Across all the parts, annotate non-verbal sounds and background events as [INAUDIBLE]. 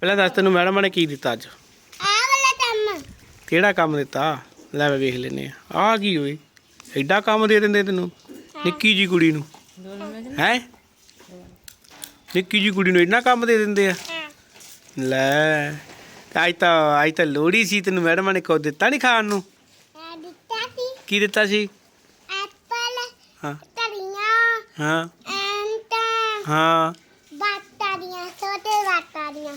ਪਹਿਲਾਂ ਦੱਸ ਤੈਨੂੰ ਮੈਡਮ ਨੇ ਕੀ ਦਿੱਤਾ ਅੱਜ? ਆ ਵਾਲਾ ਕੰਮ। ਕਿਹੜਾ ਕੰਮ ਦਿੱਤਾ? ਲੈ ਮੈਂ ਵੇਖ ਲੈਨੇ ਆ ਆ ਕੀ ਹੋਈ ਐਡਾ ਕੰਮ ਦੇ ਦਿੰਦੇ ਤੈਨੂੰ? ਨਿੱਕੀ ਜੀ ਕੁੜੀ ਨੂੰ। ਹੈ? ਨਿੱਕੀ ਜੀ ਕੁੜੀ ਨੂੰ ਇੰਨਾ ਕੰਮ ਦੇ ਦਿੰਦੇ ਆ? ਹਾਂ। ਲੈ ਅੱਜ ਤਾਂ ਅੱਜ ਤਾਂ ਲੋੜੀ ਸੀ ਤੈਨੂੰ ਮੈਡਮ ਨੇ ਕੋ ਦਿੱਤਾ ਨਹੀਂ ਖਾਣ ਨੂੰ? ਆ ਦਿੱਤਾ ਸੀ। ਕੀ ਦਿੱਤਾ ਸੀ? ਐਪਲ ਹਾਂ। ਤਰੀਆਂ ਹਾਂ। ਐਂਟਾਂ ਹਾਂ। ਬਾਤਾਂ ਛੋਟੇ ਬਾਤਾਂ ਦੀਆਂ।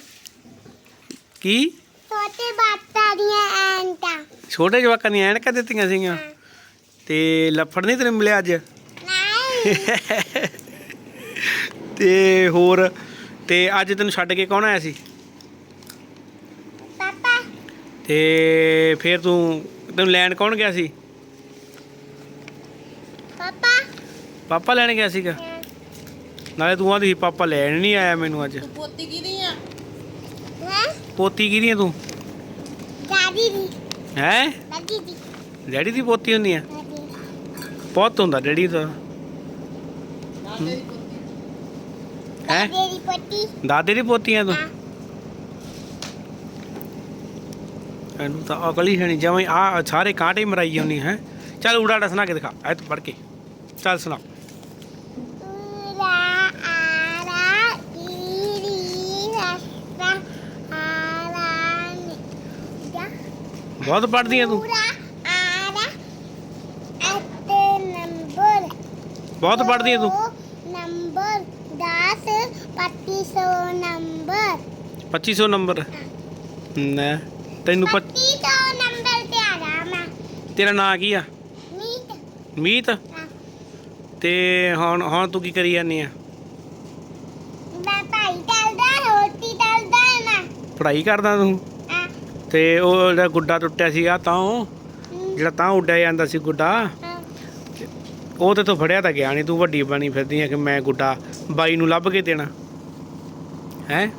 ਕੀ? ਛੋਟੇ ਬਾਤਾਂ ਦੀਆਂ ਐਂਟਾਂ ਛੋਟੇ ਜਵਾਕਾਂ ਦੀਆਂ ਐਨਕਾਂ ਦਿੱਤੀਆਂ ਸੀਗੀਆਂ। ਤੇ ਲੱਫੜ ਨਹੀਂ ਤੈਨੂੰ ਮਿਲਿਆ ਅੱਜ? ਨਹੀਂ। [LAUGHS] ਤੇ ਹੋਰ ਤੇ ਅੱਜ ਤੈਨੂੰ ਛੱਡ ਕੇ ਕੌਣ ਆਇਆ ਸੀ? ਪਾਪਾ। ਤੇ ਫਿਰ ਤੂੰ ਤੈਨੂੰ ਲੈਣ ਕੌਣ ਗਿਆ ਸੀ? ਪਾਪਾ। ਪਾਪਾ ਲੈਣ ਗਿਆ ਸੀਗਾ। ਨਾਲੇ ਤੂੰ ਆਂਦੀ ਸੀ ਪਾਪਾ ਲੈਣ ਨਹੀਂ ਆਇਆ ਮੈਨੂੰ ਅੱਜ। ਪੋਤੀ ਕਿਹਦੀ ਆ? ਪੋਤੀ ਕਿਹਦੀ ਆ ਤੂੰ? ਦਾਦੀ ਦੀ। ਹੈ? ਦਾਦੀ ਦੀ। ਡੈਡੀ ਦੀ ਪੋਤੀ ਹੁੰਦੀ ਆ? ਦਾਦੀ ਪੁੱਤ ਹੁੰਦਾ ਡੈਡੀ ਦਾ। ਦਾਦੇ ਦੀ ਪੋਤੀ। ਹੈ? ਦਾਦੀ ਦੀ ਪੋਤੀ। ਦਾਦੇ ਦੀ ਪੋਤੀ ਆ ਤੂੰ? ਹਾਂ। ਇਹਨੂੰ ਤਾਂ ਅਕਲ ਹੀ ਹੈ ਨਹੀਂ ਜਿਵੇਂ ਆ ਸਾਰੇ ਕਾਂਟੇ ਮਰਾਈ ਜਾਂਦੀ ਹੈ? ਚੱਲ ਉਡਾ ਸੁਣਾ ਕੇ ਦਿਖਾ ਐ ਤੂੰ ਪੜ ਕੇ। ਚੱਲ ਸੁਣਾ। ਬਹੁਤ ਪੜਦੀ ਆ ਤੂੰ ਬਹੁਤ ਪੜਦੀ ਆ ਤੂੰ। Number 10 2500 number. 2500 ਨੰਬਰ। ਨਾ ਤੈਨੂੰ ਪਤ- 2500 ਨੰਬਰ ਤੇ ਆ। ਰਹਾ ਮੈਂ ਤੇਰਾ ਨਾਂ ਕੀ ਆ? ਮੀਤ। ਹਾਂ। ਤੇ ਹੁਣ ਹੁਣ ਤੂੰ ਕੀ ਕਰੀ ਜਾਂਦੀ ਆ? ਮੈਂ ਭਾਈ ਚੱਲਦਾ ਰੋਟੀ ਚੱਲਦਾ ਨਾ ਪੜ੍ਹਾਈ ਕਰਦਾ ਤੂੰ? ਤੇ ਉਹ ਜਿਹੜਾ ਗੁੱਡਾ ਟੁੱਟਿਆ ਸੀਗਾ ਤਾਂ ਉਹ ਜਿਹੜਾ ਤਾਂ ਉੱਡਿਆ ਜਾਂਦਾ ਸੀ ਗੁੱਡਾ ਉਹ ਤੇ ਤੋਂ ਫੜਿਆ ਤਾਂ ਗਿਆ ਨਹੀਂ ਤੂੰ ਵੱਡੀ ਬਣੀ ਫਿਰਦੀ ਆ ਕਿ ਮੈਂ ਗੁੱਡਾ ਬਾਈ ਨੂੰ ਲੱਭ ਕੇ ਦੇਣਾ। ਹੈ?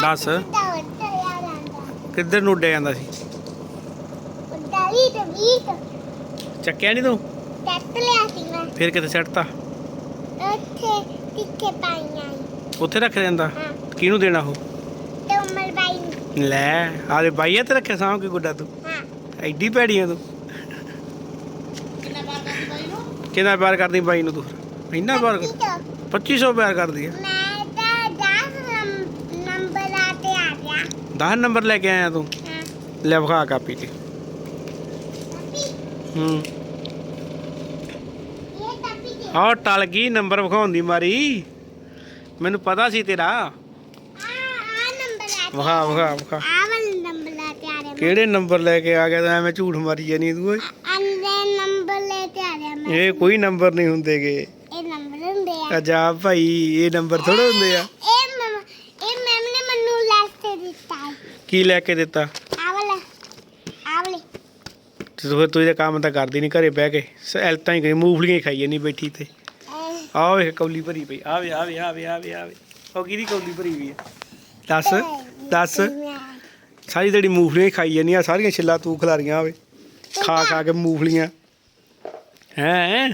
ਦੱਸ। ਕਿੱਧਰ ਨੂੰ ਉੱਡਿਆ ਜਾਂਦਾ ਸੀ? ਚੱਕਿਆ ਨਹੀਂ ਤੂੰ? ਟੱਟ ਲਿਆ ਸੀ ਮੈਂ। ਫਿਰ ਕਿਤੇ ਸੱਟਤਾ ਉੱਥੇ ਟਿੱਕੇ ਪਾਈਆਂ। ਉੱਥੇ ਰੱਖ ਦਿੰਦਾ? ਕਿਹਨੂੰ ਦੇਣਾ ਉਹ? ਲੈ ਆਲੇ ਬਾਈਆ ਤੇ ਰੱਖਿਆ ਸਾਂ ਕੇ ਗੁੱਡਾ ਤੂੰ। ਹਾਂ। ਐਡੀ ਭੈੜੀ ਆ ਤੂੰ। ਕਿੰਨਾ ਬਾਰ ਕਰਦੀ ਬਾਈ ਨੂੰ? ਕਿੰਨਾ ਪਿਆਰ ਕਰਦੀ ਬਾਈ ਨੂੰ ਤੂੰ? ਇੰਨਾ ਪਿਆਰ ਕਰ ਤੋਂ 2500 ਪਿਆਰ ਕਰਦੀ ਆ। ਮੈਂ ਤਾਂ 10 ਨੰਬਰ ਆ ਤੇ ਆ ਗਿਆ। 10 ਨੰਬਰ ਲੈ ਕੇ ਆਇਆ ਤੂੰ? ਹਾਂ। ਲੈ ਵਿਖਾ ਕਾਪੀ ਤੇ। ਹੂੰ। ਆਹ ਟਲ ਗਈ ਨੰਬਰ ਵਿਖਾਉਣ ਦੀ ਮਾਰੀ। ਮੈਨੂੰ ਪਤਾ ਸੀ ਤੇਰਾ। ਵਿਖਾ ਵਿਖਾ ਵਿਖਾ। ਆ ਵਾਲਾ ਨੰਬਰ ਲੈ ਤੇ ਆ ਰਿਹਾ ਕਿਹੜੇ ਨੰਬਰ ਲੈ ਕੇ ਆ ਗਿਆ ਤਾਂ ਐਵੇਂ ਝੂਠ ਮਾਰੀ ਜਾਨੀ ਤੂੰ ਓਏ? ਅੰਦੇ ਨੰਬਰ ਲੈ ਤੇ ਆ ਰਿਹਾ ਮੈਂ। ਇਹ ਕੋਈ ਨੰਬਰ ਨਹੀਂ ਹੁੰਦੇਗੇ। ਇਹ ਨੰਬਰ ਹੁੰਦੇ ਆ। ਅਜਾ ਭਾਈ ਇਹ ਨੰਬਰ ਥੋੜੇ ਹੁੰਦੇ ਆ। ਇਹ ਮਮ ਇਹ ਮੈਮ ਨੇ ਮੈਨੂੰ ਲੈਸਟ ਦਿੱਤਾ। ਕੀ ਲੈ ਕੇ ਦਿੱਤਾ? ਆ ਵਾਲਾ ਆ ਵਾਲੇ। ਤੇ ਤੂੰ ਤੂੰ ਇਹਦਾ ਕੰਮ ਤਾਂ ਕਰਦੀ ਨਹੀਂ ਘਰੇ ਬਹਿ ਕੇ। ਐਲਤਾਂ ਹੀ ਕਰੀ ਮੂਫਲੀਆਂ ਹੀ ਖਾਈ ਜਾਨੀ ਬੈਠੀ ਤੇ ਇਹ ਆਹ ਵੇਖ ਕੌਲੀ ਭਰੀ ਪਈ। ਆਵੇ ਆਵੇ ਆਵੇ ਆਵੇ ਆਵੇ ਉਹ ਕਿਹਦੀ ਕੌਲੀ ਭਰੀ ਵੀ ਹੈ ਦੱਸ। ਦੱਸ। ਸਾਰੀ ਜਿਹੜੀ ਮੂਫਲੀਆਂ ਖਾਈ ਜਾਨੀ ਆ ਸਾਰੀਆਂ ਛਿੱਲਾ ਤੂੰ ਖਿਲਾਰੀਆਂ ਆਵੇ ਖਾ ਖਾ ਕੇ ਮੂਫਲੀਆਂ ਹੈਂ?